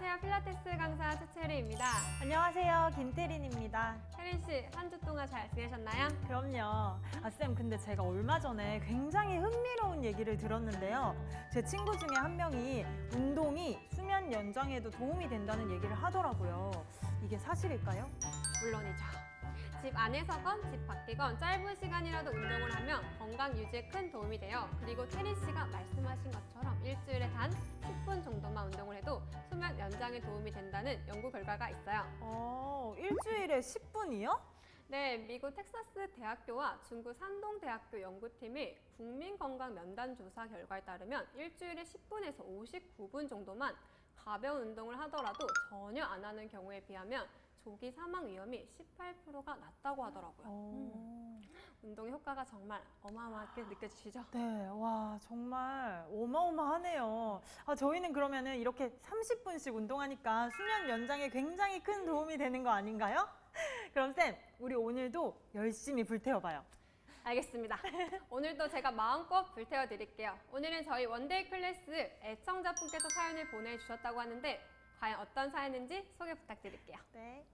안녕하세요. 필라테스 강사 최채리입니다. 안녕하세요. 김태린입니다. 혜린 씨, 한 주 동안 잘 지내셨나요? 그럼요. 아, 쌤, 근데 제가 얼마 전에 굉장히 흥미로운 얘기를 들었는데요. 제 친구 중에 한 명이 운동이 수면 연장에도 도움이 된다는 얘기를 하더라고요. 이게 사실일까요? 물론이죠. 집 안에서건 집 밖이건 짧은 시간이라도 운동을 하면 건강 유지에 큰 도움이 돼요. 그리고 태린 씨가 말씀하신 것처럼 일주일에 단 10분 정도만 운동을 해도 수면 연장에 도움이 된다는 연구 결과가 있어요. 어, 일주일에 10분이요? 네, 미국 텍사스 대학교와 중국 산동대학교 연구팀이 국민건강 면담 조사 결과에 따르면 일주일에 10분에서 59분 정도만 가벼운 운동을 하더라도 전혀 안 하는 경우에 비하면 조기 사망 위험이 18%가 낮다고 하더라고요. 어. 운동의 효과가 정말 어마어마하게 느껴지시죠? 네, 와, 정말 어마어마하네요. 아, 저희는 그러면은 이렇게 30분씩 운동하니까 수면 연장에 굉장히 큰 도움이 되는 거 아닌가요? 그럼 쌤, 우리 오늘도 열심히 불태워봐요. 알겠습니다. 오늘도 제가 마음껏 불태워 드릴게요. 오늘은 저희 원데이 클래스 애청자분께서 사연을 보내주셨다고 하는데 과연 어떤 사연인지 소개 부탁드릴게요. 네.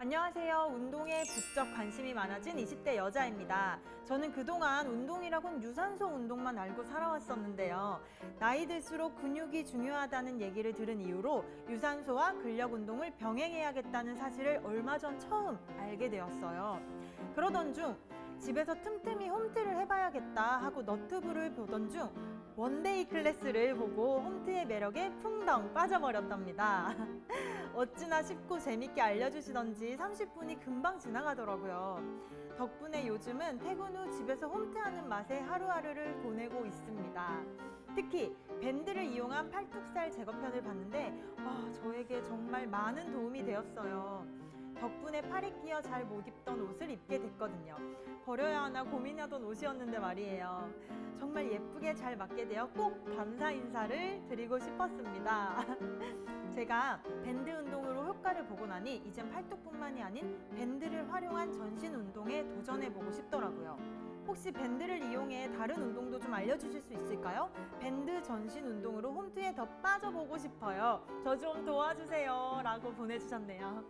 안녕하세요. 운동에 부쩍 관심이 많아진 20대 여자입니다. 저는 그동안 운동이라곤 유산소 운동만 알고 살아왔었는데요. 나이 들수록 근육이 중요하다는 얘기를 들은 이후로 유산소와 근력 운동을 병행해야겠다는 사실을 얼마 전 처음 알게 되었어요. 그러던 중 집에서 틈틈이 홈트를 해봐야 겠다 하고 너트브를 보던 중 원데이 클래스를 보고 홈트의 매력에 풍덩 빠져버렸답니다. 어찌나 쉽고 재밌게 알려주시던지 30분이 금방 지나가더라고요. 덕분에 요즘은 퇴근 후 집에서 홈트하는 맛에 하루하루를 보내고 있습니다. 특히 밴드를 이용한 팔뚝살 제거편을 봤는데 와, 저에게 정말 많은 도움이 되었어요. 덕분에 팔이 끼어 잘 못 입던 옷을 입게 됐거든요. 버려야 하나 고민하던 옷이었는데 말이에요. 정말 예쁘게 잘 맞게 되어 꼭 감사 인사를 드리고 싶었습니다. 제가 밴드 운동으로 효과를 보고 나니 이젠 팔뚝뿐만이 아닌 밴드를 활용한 전신 운동에 도전해보고 싶더라고요. 혹시 밴드를 이용해 다른 운동도 좀 알려주실 수 있을까요? 밴드 전신 운동으로 홈트에 더 빠져보고 싶어요. 저 좀 도와주세요. 라고 보내주셨네요.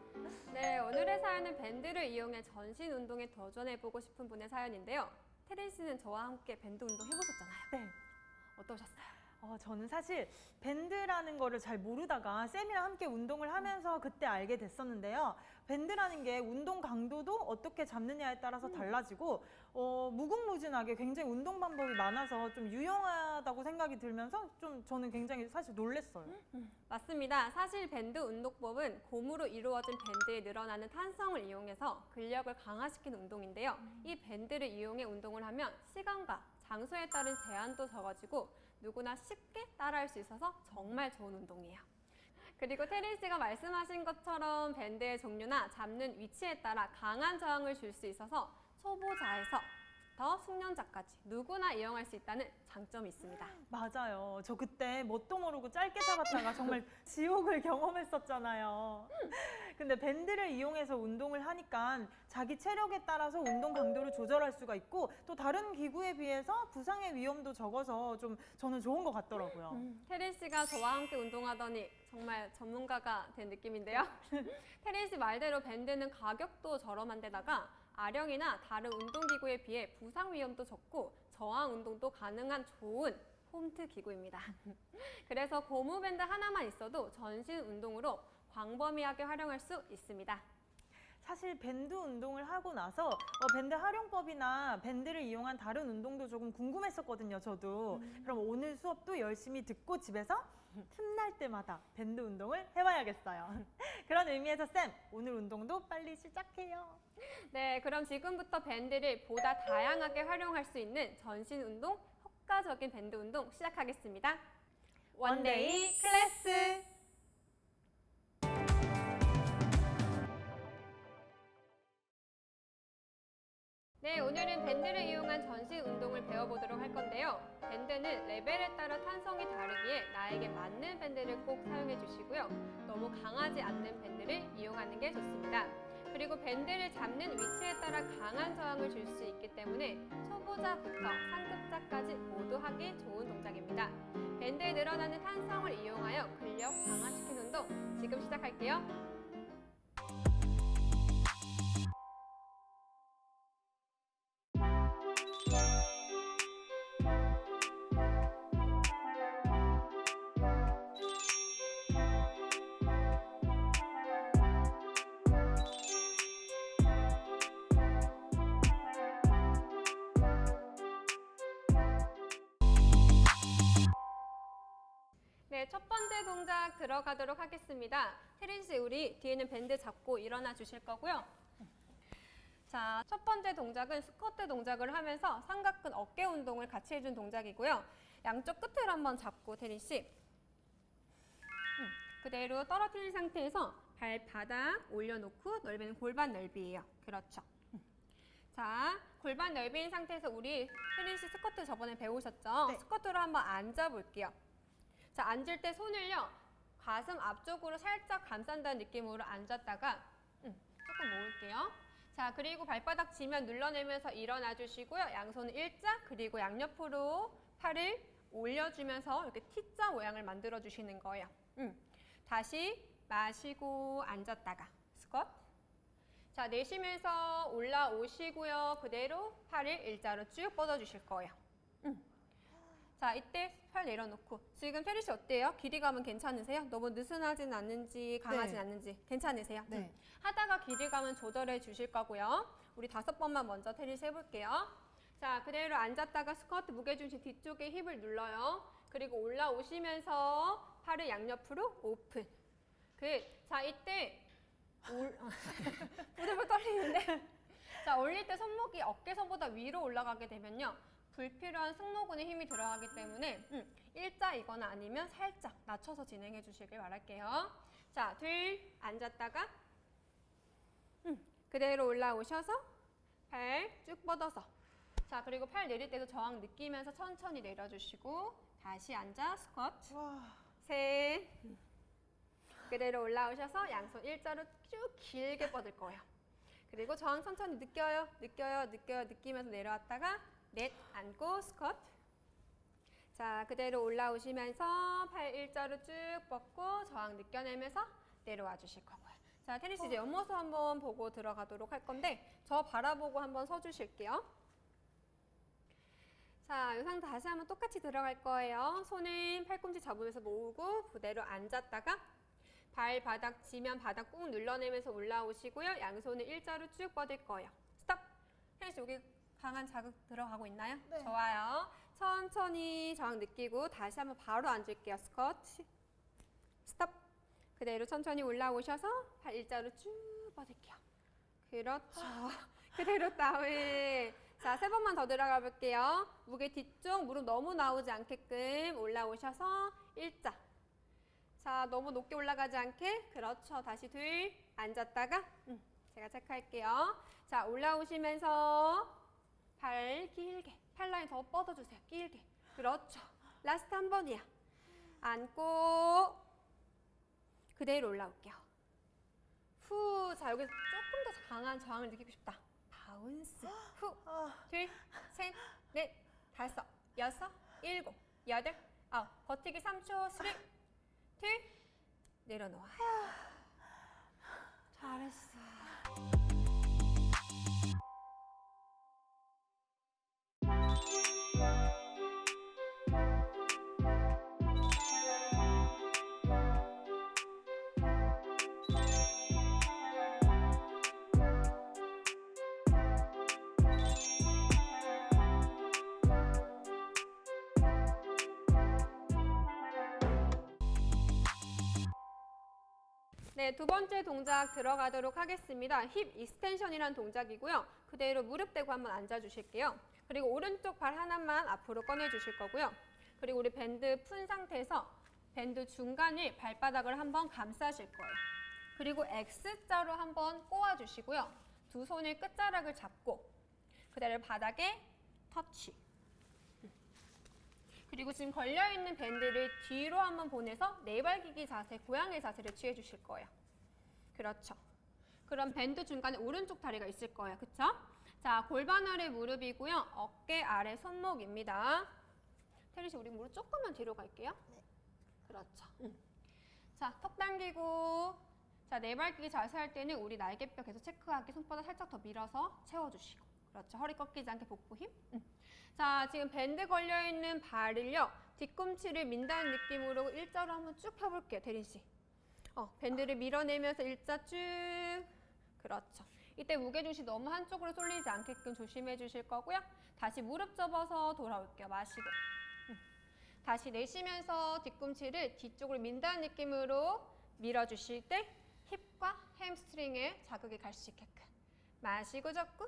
네, 오늘의 사연은 밴드를 이용해 전신 운동에 도전해보고 싶은 분의 사연인데요. 태린 씨는 저와 함께 밴드 운동 해보셨잖아요. 네. 어떠셨어요? 어, 저는 사실 밴드라는 거를 잘 모르다가 쌤이랑 함께 운동을 하면서 그때 알게 됐었는데요. 밴드라는 게 운동 강도도 어떻게 잡느냐에 따라서 달라지고 어, 무궁무진하게 굉장히 운동 방법이 많아서 좀 유용하다고 생각이 들면서 좀 저는 굉장히 사실 놀랬어요. 맞습니다. 사실 밴드 운동법은 고무로 이루어진 밴드에 늘어나는 탄성을 이용해서 근력을 강화시키는 운동인데요. 이 밴드를 이용해 운동을 하면 시간과 장소에 따른 제한도 적어지고 누구나 쉽게 따라할 수 있어서 정말 좋은 운동이에요. 그리고 테린 씨가 말씀하신 것처럼 밴드의 종류나 잡는 위치에 따라 강한 저항을 줄 수 있어서 초보자에서 더 숙련자까지 누구나 이용할 수 있다는 장점이 있습니다. 맞아요. 저 그때 뭣도 모르고 짧게 잡았다가 정말 지옥을 경험했었잖아요. 근데 밴드를 이용해서 운동을 하니까 자기 체력에 따라서 운동 강도를 조절할 수가 있고 또 다른 기구에 비해서 부상의 위험도 적어서 좀 저는 좋은 것 같더라고요. 태린 씨가 저와 함께 운동하더니 정말 전문가가 된 느낌인데요. 태린 씨 말대로 밴드는 가격도 저렴한 데다가 아령이나 다른 운동기구에 비해 부상 위험도 적고 저항 운동도 가능한 좋은 홈트 기구입니다. 그래서 고무 밴드 하나만 있어도 전신 운동으로 광범위하게 활용할 수 있습니다. 사실 밴드 운동을 하고 나서 어, 밴드 활용법이나 밴드를 이용한 다른 운동도 조금 궁금했었거든요, 저도. 그럼 오늘 수업도 열심히 듣고 집에서 틈날 때마다 밴드 운동을 해봐야겠어요. 그런 의미에서 쌤, 오늘 운동도 빨리 시작해요. 네, 그럼 지금부터 밴드를 보다 다양하게 활용할 수 있는 전신 운동, 효과적인 밴드 운동 시작하겠습니다. 원데이 클래스! 네, 오늘은 밴드를 이용한 전신 운동을 배워보도록 할 건데요. 밴드는 레벨에 따라 탄성이 다르기에 나에게 맞는 밴드를 꼭 사용해 주시고요. 너무 강하지 않는 밴드를 이용하는 게 좋습니다. 그리고 밴드를 잡는 위치에 따라 강한 저항을 줄 수 있기 때문에 초보자부터 상급자까지 모두 하기 좋은 동작입니다. 밴드에 늘어나는 탄성을 이용하여 근력 강화시키는 운동 지금 시작할게요. 들어가도록 하겠습니다. 혜린 씨, 우리 뒤에는 밴드 잡고 일어나 주실 거고요. 자, 첫 번째 동작은 스쿼트 동작을 하면서 삼각근 어깨 운동을 같이 해준 동작이고요. 양쪽 끝을 한번 잡고 태린 씨. 음, 그대로 떨어뜨린 상태에서 발바닥 올려놓고 넓이는 골반 넓이에요. 그렇죠. 음. 자, 골반 넓이인 상태에서 우리 혜린 씨 스쿼트 저번에 배우셨죠? 네. 스쿼트로 한번 앉아 볼게요. 자, 앉을 때 손을요. 가슴 앞쪽으로 살짝 감싼다는 느낌으로 앉았다가 음, 조금 모을게요. 자, 그리고 발바닥 지면 눌러내면서 일어나 주시고요. 양손은 일자 그리고 양옆으로 팔을 올려주면서 이렇게 T자 모양을 만들어 주시는 거예요. 음. 다시 마시고 앉았다가 스쿼트. 자, 내쉬면서 올라오시고요. 그대로 팔을 일자로 쭉 뻗어 주실 거예요. 음. 자, 이때 팔 내려놓고 지금 페리 씨 어때요? 길이감은 괜찮으세요? 너무 느슨하진 않는지 강하진 네. 않는지 괜찮으세요? 네. 음. 하다가 길이감은 조절해 주실 거고요. 우리 다섯 번만 먼저 테리 씨 해볼게요. 자, 그대로 앉았다가 스쿼트 무게중심 뒤쪽에 힙을 눌러요. 그리고 올라오시면서 팔을 양옆으로 오픈. 그, 자, 이때 올, 부들부들 떨리는데. 자, 올릴 때 손목이 어깨선보다 위로 올라가게 되면요. 불필요한 승모근에 힘이 들어가기 때문에 음, 일자이거나 아니면 살짝 낮춰서 진행해 주시길 바랄게요. 자, 둘, 앉았다가 음, 그대로 올라오셔서 팔 쭉 뻗어서 자, 그리고 팔 내릴 때도 저항 느끼면서 천천히 내려주시고 다시 앉아 스쿼트 와. 셋 그대로 올라오셔서 양손 일자로 쭉 길게 뻗을 거예요. 그리고 저항 천천히 느껴요, 느껴요, 느껴요, 느끼면서 내려왔다가 넷 안고 스쿼트. 자, 그대로 올라오시면서 팔 일자로 쭉 뻗고 저항 느껴내면서 내려와 주실 거고요. 자, 테니스 이제 옆모습 한번 보고 들어가도록 할 건데 저 바라보고 한번 서 주실게요. 자, 이 상태 다시 한번 똑같이 들어갈 거예요. 손은 팔꿈치 잡으면서 모으고 그대로 앉았다가 발 바닥 지면 바닥 꾹 눌러내면서 올라오시고요. 양손을 일자로 쭉 뻗을 거예요. 스톱. 씨 여기 강한 자극 들어가고 있나요? 네. 좋아요. 천천히 저항 느끼고 다시 한번 바로 앉을게요. 스쿼트. 스톱. 그대로 천천히 올라오셔서 팔 일자로 쭉 뻗을게요. 그렇죠. 그대로 다운. 자, 세 번만 더 들어가 볼게요. 무게 뒤쪽, 무릎 너무 나오지 않게끔 올라오셔서 일자. 자, 너무 높게 올라가지 않게. 그렇죠. 다시 둘. 앉았다가, 음, 제가 체크할게요. 자, 올라오시면서 발 길게. 팔 라인 더 뻗어주세요. 길게. 그렇죠. 라스트 한 번이야. 앉고, 그대로 올라올게요. 후. 자, 여기서 조금 더 강한 저항을 느끼고 싶다. 바운스. 후. 아. 둘, 셋, 넷, 다섯, 여섯, 일곱, 여덟, 아홉. 버티기 3초. 쓰리, 둘, 내려놓아. 잘했어. 네, 두 번째 동작 들어가도록 하겠습니다. 힙 익스텐션이라는 동작이고요. 그대로 무릎 대고 한번 앉아 주실게요. 그리고 오른쪽 발 하나만 앞으로 꺼내 주실 거고요. 그리고 우리 밴드 푼 상태에서 밴드 중간에 발바닥을 한번 감싸실 거예요. 그리고 X자로 한번 꼬아 주시고요. 두 손의 끝자락을 잡고 그대로 바닥에 터치. 그리고 지금 걸려있는 밴드를 뒤로 한번 보내서 네발기기 자세, 고양이 자세를 취해 주실 거예요. 그렇죠. 그럼 밴드 중간에 오른쪽 다리가 있을 거예요. 그쵸? 자, 골반 아래 무릎이고요. 어깨 아래 손목입니다. 테리 씨, 우리 무릎 조금만 뒤로 갈게요. 그렇죠. 응. 자, 턱 당기고. 자, 네발 끼기 자세 할 때는 우리 날개뼈 계속 체크하기 손바닥 살짝 더 밀어서 채워주시고. 그렇죠. 허리 꺾이지 않게 복부 힘. 응. 자, 지금 밴드 걸려있는 발을요. 뒤꿈치를 민다는 느낌으로 일자로 한번 쭉 펴볼게요, 대린 씨. 어, 밴드를 밀어내면서 일자 쭉. 그렇죠. 이때 무게중심 너무 한쪽으로 쏠리지 않게끔 조심해 주실 거고요. 다시 무릎 접어서 돌아올게요. 마시고. 음. 다시 내쉬면서 뒤꿈치를 뒤쪽으로 민다는 느낌으로 밀어주실 때 힙과 햄스트링에 자극이 갈 수 있게끔. 마시고 접고.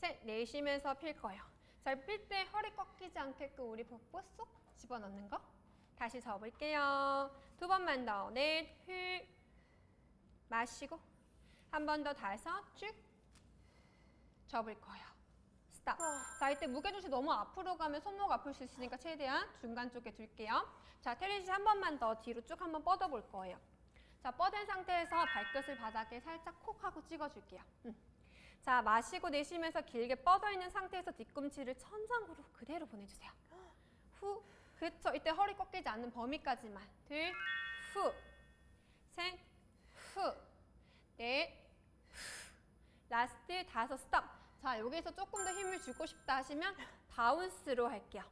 음. 셋, 내쉬면서 필 거예요. 잘 필 때 허리 꺾이지 않게끔 우리 복부 쏙 집어넣는 거. 다시 접을게요. 두 번만 더. 넷, 힐. 마시고. 한 번 더 다섯, 쭉. 접을 거예요. 스탑. 자, 이때 무게중심 너무 앞으로 가면 손목 아플 수 있으니까 최대한 중간 쪽에 둘게요. 자, 테리 씨한 번만 더 뒤로 쭉 한번 뻗어볼 거예요. 자, 뻗은 상태에서 발끝을 바닥에 살짝 콕 하고 찍어줄게요. 음. 자, 마시고 내쉬면서 길게 뻗어 있는 상태에서 뒤꿈치를 천장으로 그대로 보내주세요. 후, 그쵸. 이때 허리 꺾이지 않는 범위까지만. 둘, 후, 셋, 후, 넷, 후. 라스트 다섯 스톱. 자, 여기서 조금 더 힘을 주고 싶다 하시면 바운스로 할게요.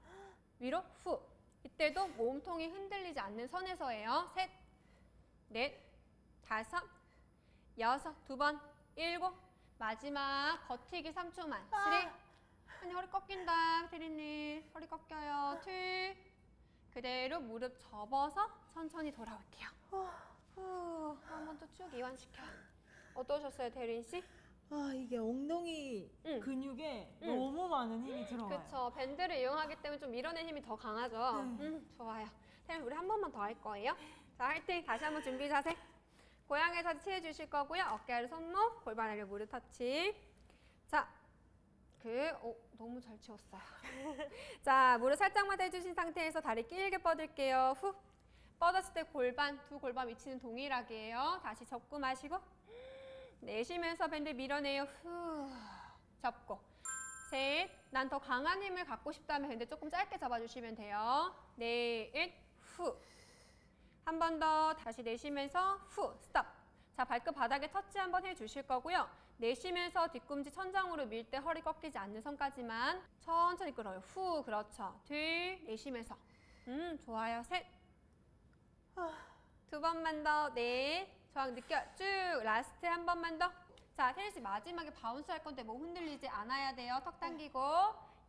위로 후. 이때도 몸통이 흔들리지 않는 선에서예요. 셋, 넷, 다섯, 여섯, 두 번, 일곱, 마지막 버티기 3초만. 쓰리. 언니 허리 꺾인다, 대리님. 허리 꺾여요. 둘. 그대로 무릎 접어서 천천히 돌아올게요. 후. 한 번 더 쭉 이완시켜. 어떠셨어요, 대린 씨? 아 이게 엉덩이 응. 근육에 응. 너무 많은 힘이 들어가요. 그쵸. 밴드를 이용하기 때문에 좀 밀어낸 힘이 더 강하죠. 네. 음, 좋아요. 태연 우리 한 번만 더 할 거예요. 자, 화이팅. 다시 한번 준비 자세. 고양이에서 취해 주실 거고요. 어깨 아래 손목, 골반 아래 무릎 터치. 자, 그, 오, 너무 잘 치웠어요. 자, 무릎 살짝만 대주신 상태에서 다리 길게 뻗을게요. 후. 뻗었을 때 골반, 두 골반 위치는 동일하게 해요. 다시 접고 마시고. 내쉬면서 밴드 밀어내요. 후. 접고. 셋. 난 더 강한 힘을 갖고 싶다면 밴드 조금 짧게 잡아주시면 돼요. 넷, 후. 한 번 더 다시 내쉬면서 후. 스톱. 자, 발끝 바닥에 터치 한번 해주실 거고요. 내쉬면서 뒤꿈치 천장으로 밀 때 허리 꺾이지 않는 선까지만 천천히 끌어요. 후. 그렇죠. 둘. 내쉬면서. 음, 좋아요. 셋. 두 번만 더. 넷. 저항 느껴. 쭉. 라스트 한 번만 더. 자, 씨 마지막에 바운스 할 건데 몸 흔들리지 않아야 돼요. 턱 당기고.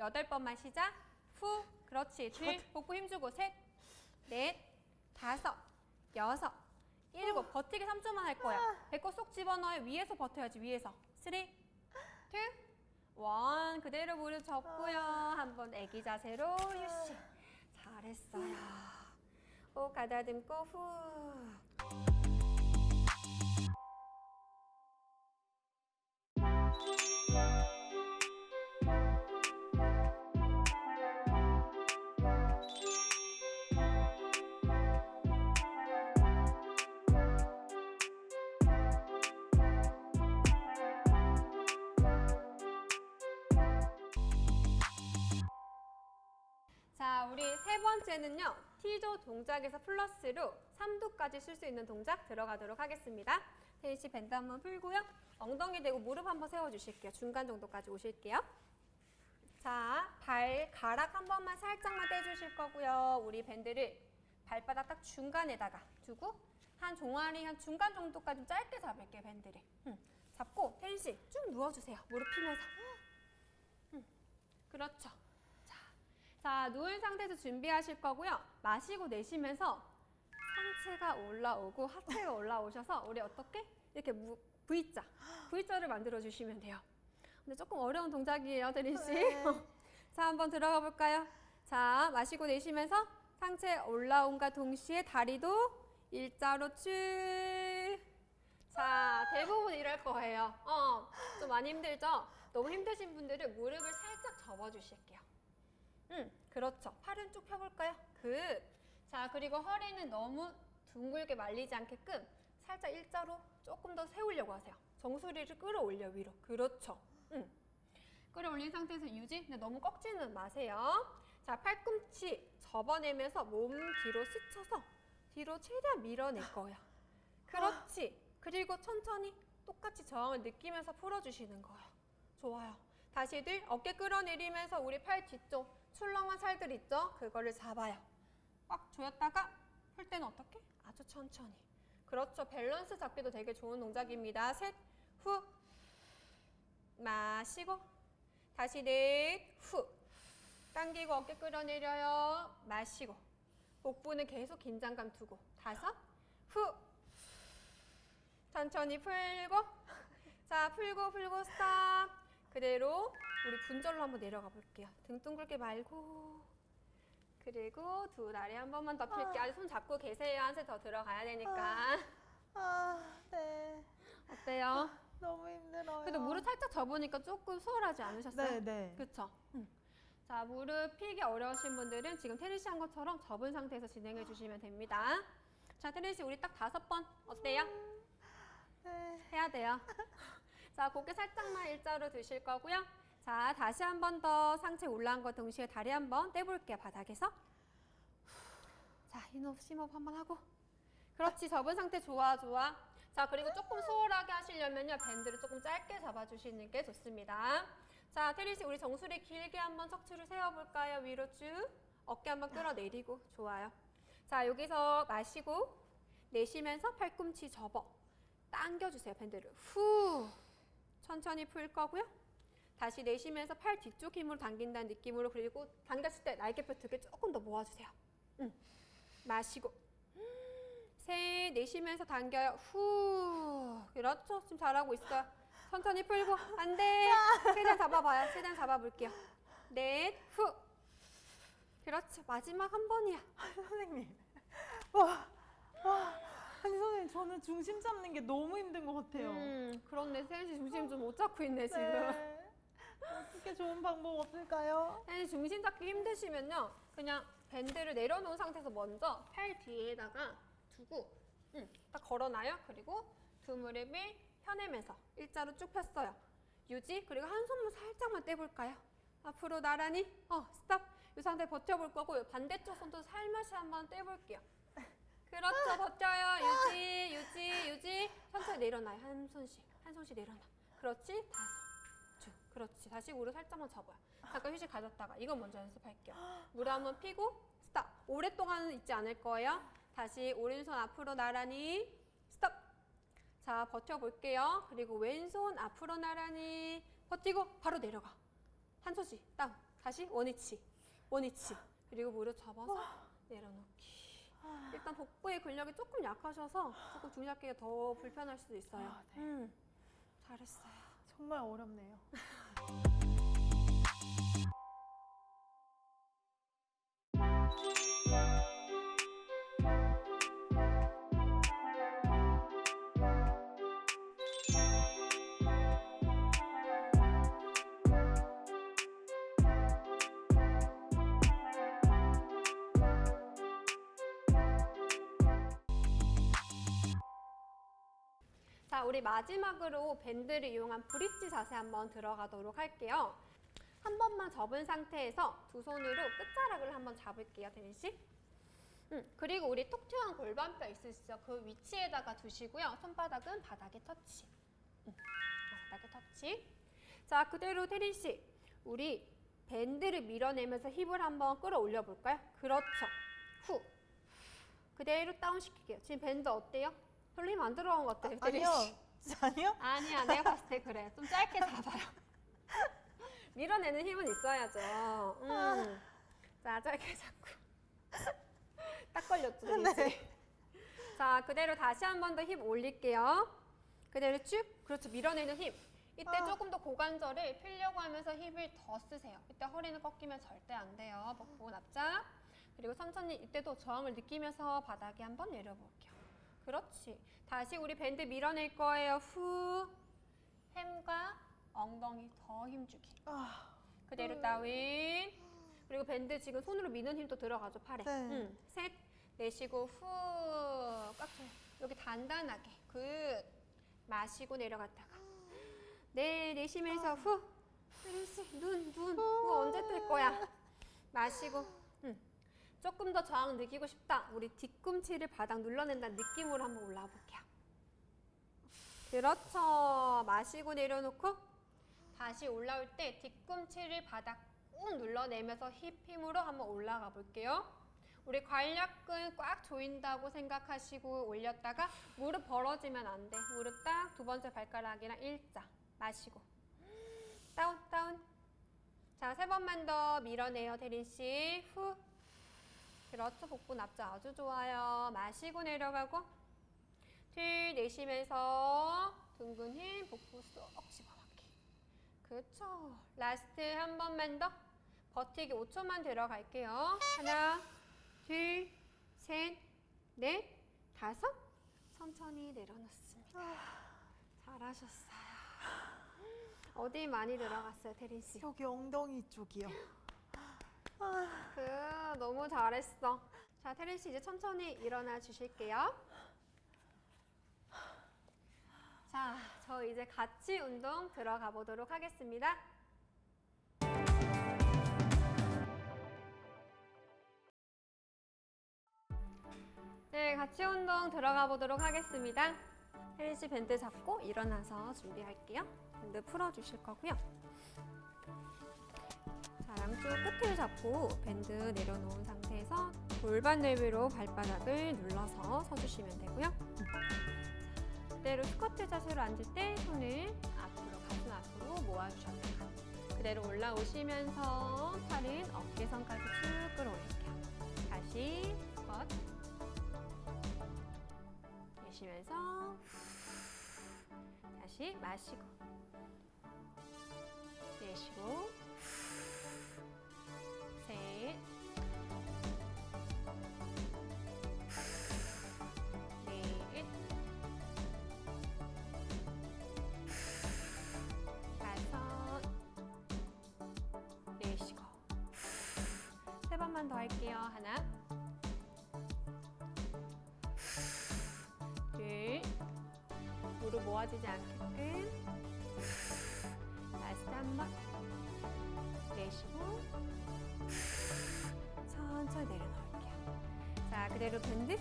여덟 번만 시작. 후. 그렇지. 둘. 복부 힘주고. 셋. 넷. 다섯. 여섯. 일곱. 버티기 3초만 할 거야. 배꼽 쏙 집어넣어요. 위에서 버텨야지. 위에서. 쓰리. 투. 원. 그대로 무릎 접고요. 한번 애기 자세로 유시. 잘했어요. 호흡 가다듬고 후. 우리 세 번째는요. T조 동작에서 플러스로 3도까지 쓸 수 있는 동작 들어가도록 하겠습니다. 태인 씨 밴드 한번 풀고요. 엉덩이 대고 무릎 한번 세워주실게요. 중간 정도까지 오실게요. 자, 발가락 한 번만 살짝만 떼주실 거고요. 우리 밴드를 발바닥 딱 중간에다가 두고 한 종아리 한 중간 정도까지 짧게 잡을게요, 밴드를. 응. 잡고 태인 씨쭉 누워주세요. 무릎 피면서. 응. 그렇죠. 자, 누운 상태에서 준비하실 거고요. 마시고 내쉬면서 상체가 올라오고 하체가 올라오셔서 우리 어떻게? 이렇게 무, V자, V자를 만들어 주시면 돼요. 근데 조금 어려운 동작이에요, 대린 씨. 자, 한번 들어가 볼까요? 자, 마시고 내쉬면서 상체 올라온과 동시에 다리도 일자로 쭉. 자, 대부분 이럴 거예요. 어, 좀 많이 힘들죠? 너무 힘드신 분들은 무릎을 살짝 접어 주실게요. 응, 그렇죠. 팔은 쭉 펴볼까요? 그. 자, 그리고 허리는 너무 둥글게 말리지 않게끔 살짝 일자로 조금 더 세우려고 하세요. 정수리를 끌어올려 위로. 그렇죠. 응. 끌어올린 상태에서 유지. 근데 너무 꺾지는 마세요. 자, 팔꿈치 접어내면서 몸 뒤로 스쳐서 뒤로 최대한 밀어낼 거예요. 그렇지. 그리고 천천히 똑같이 저항을 느끼면서 풀어주시는 거예요. 좋아요. 다시들 어깨 끌어내리면서 우리 팔 뒤쪽 출렁한 살들 있죠? 그거를 잡아요. 꽉 조였다가 풀 때는 어떻게? 아주 천천히. 그렇죠. 밸런스 잡기도 되게 좋은 동작입니다. 셋, 후. 마시고. 다시 넷, 후. 당기고 어깨 끌어내려요. 마시고. 복부는 계속 긴장감 두고. 다섯, 후. 천천히 풀고. 자, 풀고 풀고 스탑. 그대로 우리 분절로 한번 내려가 볼게요. 등 둥글게 말고. 그리고 두 다리 한 번만 더 펼게. 아직 손 잡고 계세요. 한 세 더 들어가야 되니까. 아, 네. 어때요? 너무 힘들어요. 그래도 무릎 살짝 접으니까 조금 수월하지 않으셨어요? 네, 네. 그쵸? 응. 자, 무릎 펴기 어려우신 분들은 지금 테니스 한 것처럼 접은 상태에서 진행해 주시면 됩니다. 자, 테니스 우리 딱 다섯 번 어때요? 네. 해야 돼요. 자, 고개 살짝만 일자로 드실 거고요. 자, 다시 한 번 더 상체 올라온 거 동시에 다리 한 번 떼볼게요, 바닥에서. 자, 흰호흡, 심호흡 한번 하고. 그렇지, 접은 상태 좋아, 좋아. 자, 그리고 조금 수월하게 하시려면요, 밴드를 조금 짧게 잡아주시는 게 좋습니다. 자, 테리 씨, 우리 정수리 길게 한번 척추를 세워볼까요? 위로 쭉. 어깨 한번 끌어내리고, 좋아요. 자, 여기서 마시고, 내쉬면서 팔꿈치 접어. 당겨주세요, 밴드를. 후. 천천히 풀 거고요. 다시 내쉬면서 팔 뒤쪽 힘으로 당긴다는 느낌으로 그리고 당겼을 때 날개뼈 두 개 조금 더 모아주세요. 응. 마시고. 셋, 내쉬면서 당겨요. 후. 그렇죠. 지금 잘하고 있어요. 천천히 풀고. 안 돼. 최대한 잡아봐요. 최대한 잡아볼게요. 넷, 후. 그렇죠. 마지막 한 번이야. 선생님. 와, 와. 아니 선생님 저는 중심 잡는 게 너무 힘든 것 같아요. 음, 그렇네. 세연씨 중심 좀 못 잡고 있네, 지금. 네. 어떻게 좋은 방법 없을까요? 사실 중심 잡기 힘드시면요. 그냥 밴드를 내려놓은 상태에서 먼저 팔 뒤에다가 두고 음, 딱 걸어놔요. 그리고 두 무릎을 펴내면서 일자로 쭉 폈어요. 유지 그리고 한 손만 살짝만 떼볼까요? 앞으로 나란히 어 스탑 이 상태 버텨볼 거고 반대쪽 손도 살며시 한번 떼볼게요. 그렇죠 버텨요 유지 유지 유지 천천히 내려놔요 한 손씩 한 손씩 내려놔 그렇지 쭉 그렇지. 다시 무릎 살짝만 접어요. 잠깐 휴식 가졌다가 이거 먼저 연습할게요. 무릎 한번 펴고 스탑 오랫동안은 있지 않을 거예요. 다시 오른손 앞으로 나란히 스탑 자 버텨볼게요. 그리고 왼손 앞으로 나란히 버티고 바로 내려가. 한 손씩 다운. 다시 원위치 원위치. 그리고 무릎 접어서 내려놓기. 일단 복부의 근력이 조금 약하셔서 조금 중잡기가 더 불편할 수도 있어요. 아, 네. 음, 잘했어요. 정말 어렵네요. 자, 우리 마지막으로 밴드를 이용한 브릿지 자세 한번 들어가도록 할게요. 한 번만 접은 상태에서 두 손으로 끝자락을 한번 잡을게요, 데니 씨. 음, 그리고 우리 톡 튀어나온 골반뼈 있으시죠? 그 위치에다가 두시고요. 손바닥은 바닥에 터치. 음, 어, 바닥에 터치. 자, 그대로 테리 씨. 우리 밴드를 밀어내면서 힙을 한번 끌어올려 볼까요? 그렇죠. 후. 그대로 다운 시킬게요. 지금 밴드 어때요? 힘안 들어간 것. 테리 아니요. 씨. 아니요? 아니야, 내가 봤을 때 그래. 좀 짧게 잡아요. 밀어내는 힘은 있어야죠. 음. 자, 짧게 잡고. 딱 걸렸죠, 네. 자, 그대로 다시 한 번더힙 올릴게요. 그대로 쭉. 그렇죠, 밀어내는 힘. 이때 아. 조금 더 고관절을 펴려고 하면서 힙을 더 쓰세요. 이때 허리는 꺾이면 절대 안 돼요. 복부 납작. 그리고 천천히 이때도 저항을 느끼면서 바닥에 한번 내려볼게요. 그렇지. 다시 우리 밴드 밀어낼 거예요. 후. 햄과 엉덩이 더 힘주기. 아, 그대로 다윈. 그리고 밴드 지금 손으로 미는 힘도 들어가죠, 팔에. 네. 응. 셋. 내쉬고 후. 꽉 줘요. 여기 단단하게. 굿. 마시고 내려갔다가. 네, 내쉬면서 후. 혜린씨, 눈, 눈. 후 언제 뜰 거야? 마시고. 음. 조금 더 저항 느끼고 싶다. 우리 뒤꿈치를 바닥 눌러낸다는 느낌으로 한번 올라와 볼게요. 그렇죠. 마시고 내려놓고 다시 올라올 때 뒤꿈치를 바닥 꾹 눌러내면서 힙 힘으로 한번 올라가 볼게요. 우리 관략근 꽉 조인다고 생각하시고 올렸다가 무릎 벌어지면 안 돼. 무릎 딱 두 번째 발가락이랑 일자. 마시고. 다운, 다운. 자, 세 번만 더 밀어내요, 대린 씨. 후. 그렇죠. 복부 납자 아주 좋아요. 마시고 내려가고. 뒤 내쉬면서 둥근 힘 복부 쏙 집어넣기. 그렇죠. 라스트 한 번만 더. 버티기 5초만 들어갈게요. 하나, 둘, 셋, 넷, 다섯. 천천히 내려놓습니다. 잘하셨어요. 어디 많이 들어갔어요, 태린 씨? 여기 엉덩이 쪽이요. 그 너무 잘했어. 자, 태린 씨 이제 천천히 일어나 주실게요. 자, 저 이제 같이 운동 들어가 보도록 하겠습니다. 네, 같이 운동 들어가 보도록 하겠습니다. 혜린 씨 밴드 잡고 일어나서 준비할게요. 밴드 풀어 주실 거고요. 자, 양쪽 끝을 잡고 밴드 내려놓은 상태에서 골반 내외로 발바닥을 눌러서 서주시면 되고요. 자, 그대로 스쿼트 자세로 앉을 때 손을 앞으로 가슴 앞으로 모아주셨다가 그대로 올라오시면서 팔은 어깨선까지 쭉 끌어올릴게요. 다시 스쿼트 내쉬면서 다시 마시고 내쉬고 셋, 넷, 다섯, 내쉬고 세 번만 더 할게요. 하나, 둘, 무릎 모아지지 않게끔. 라스트 한번 내쉬고 천천히 내려놓을게요. 자, 그대로 밴드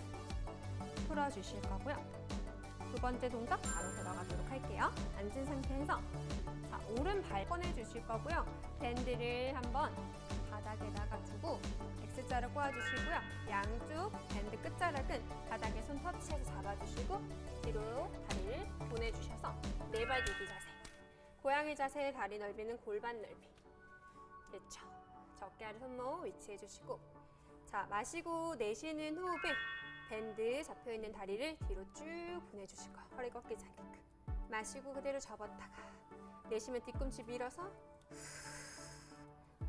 풀어주실 거고요. 두 번째 동작 바로 들어가도록 할게요. 앉은 상태에서 자, 오른발 꺼내주실 거고요. 밴드를 한번 바닥에다가 두고 X자를 꼬아주시고요. 양쪽 밴드 끝자락은 바닥에 손 터치해서 잡아주시고 뒤로 다리를 보내주셔서 네발디기 자세. 고양이 자세의 다리 넓이는 골반 넓이. 그렇죠. 자, 어깨 아래 손목 위치해 주시고. 자 마시고 내쉬는 호흡에 밴드 잡혀 있는 다리를 뒤로 쭉 보내주실 거예요. 허리 꺾이지 않게끔. 마시고 그대로 접었다가 내쉬면 뒤꿈치 밀어서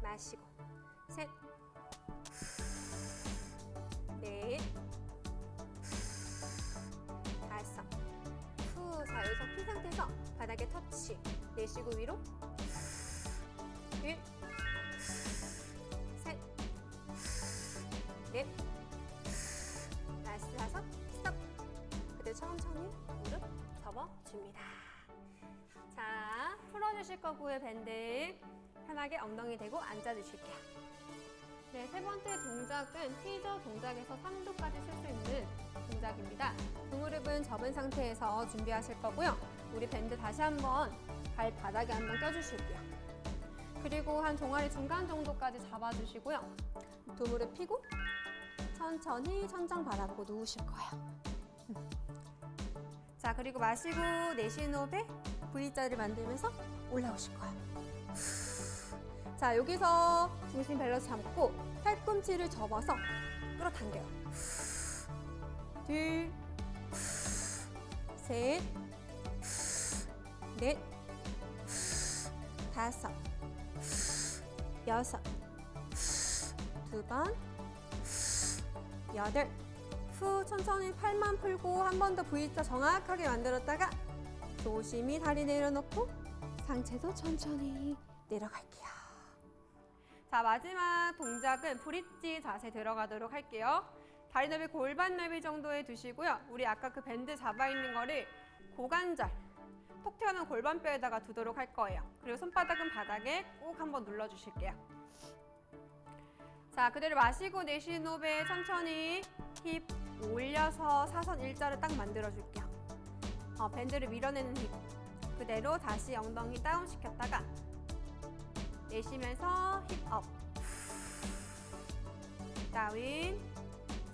마시고. 셋, 넷, 다섯. 후, 자 여기서 핀 상태에서 바닥에 터치. 내쉬고 위로. 둘, 넷, 라스트 다섯, 스톱. 그대로 천천히 무릎 접어줍니다. 자, 풀어주실 거고요, 밴드. 편하게 엉덩이 대고 앉아주실게요. 네, 세 번째 동작은 티저 동작에서 3도까지 쓸 수 있는 동작입니다. 두 무릎은 접은 상태에서 준비하실 거고요. 우리 밴드 다시 한번 발바닥에 한번 껴주실게요. 그리고 한 종아리 중간 정도까지 잡아주시고요. 두 무릎 펴고 천천히 천장 바라보고 누우실 거예요. 음. 자, 그리고 마시고 내쉬는 호흡에 V자를 만들면서 올라오실 거예요. 자, 여기서 중심 밸런스 잡고 팔꿈치를 접어서 끌어당겨요. 둘, 셋, 넷, 다섯, 여섯, 두 번, 여덟. 후 천천히 팔만 풀고 한 번 더 V자 정확하게 만들었다가 조심히 다리 내려놓고 상체도 천천히 내려갈게요. 자 마지막 동작은 브릿지 자세 들어가도록 할게요. 다리 넓이 골반 넓이 정도에 두시고요. 우리 아까 그 밴드 잡아 있는 거를 고관절, 톡 튀어나온 골반뼈에다가 두도록 할 거예요. 그리고 손바닥은 바닥에 꼭 한번 눌러주실게요. 자, 그대로 마시고 내쉬는 호흡에 천천히 힙 올려서 사선 일자를 딱 만들어줄게요. 어, 밴드를 밀어내는 힙. 그대로 다시 엉덩이 다운 시켰다가 내쉬면서 힙 업. 다운.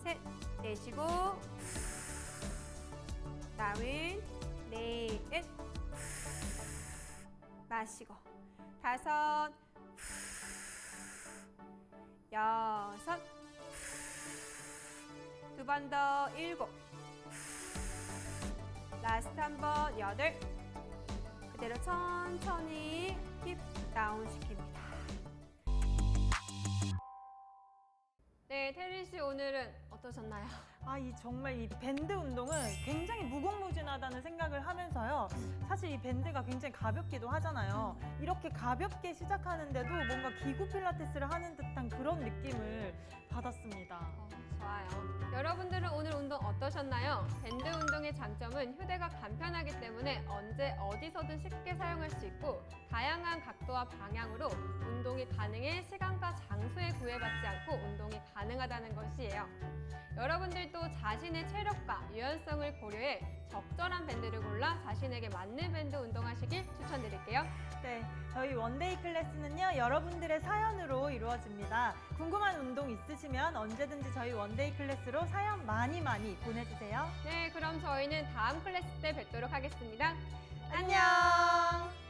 셋. 내쉬고. 다운. 넷. 마시고. 다섯. 여섯. 두 번 더 일곱. 라스트 한 번 여덟. 그대로 천천히 힙 다운 시킵니다. 네, 테리 씨 오늘은 어떠셨나요? 아, 이 정말 이 밴드 운동은 굉장히 무궁무진하다는 생각을 하면서요. 밴드가 굉장히 가볍기도 하잖아요. 이렇게 가볍게 시작하는데도 뭔가 기구 필라테스를 하는 듯한 그런 느낌을 받았습니다. 어, 좋아요. 여러분들은 오늘 운동 어떠셨나요? 밴드 운동의 장점은 휴대가 간편하기 때문에 언제 어디서든 쉽게 사용할 수 있고 다양한 각도와 방향으로 운동이 가능해 시간과 장소에 구애받지 않고 운동이 가능하다는 것이에요. 여러분들도 자신의 체력과 유연성을 고려해 적절한 밴드를 골라 자신에게 맞는 밴드 운동하시길 추천드릴게요. 네, 저희 원데이 클래스는요, 여러분들의 사연으로 이루어집니다. 궁금한 운동 있으시면 언제든지 저희 원데이 클래스로 사연 많이 많이 보내주세요. 네, 그럼 저희는 다음 클래스 때 뵙도록 하겠습니다. 안녕!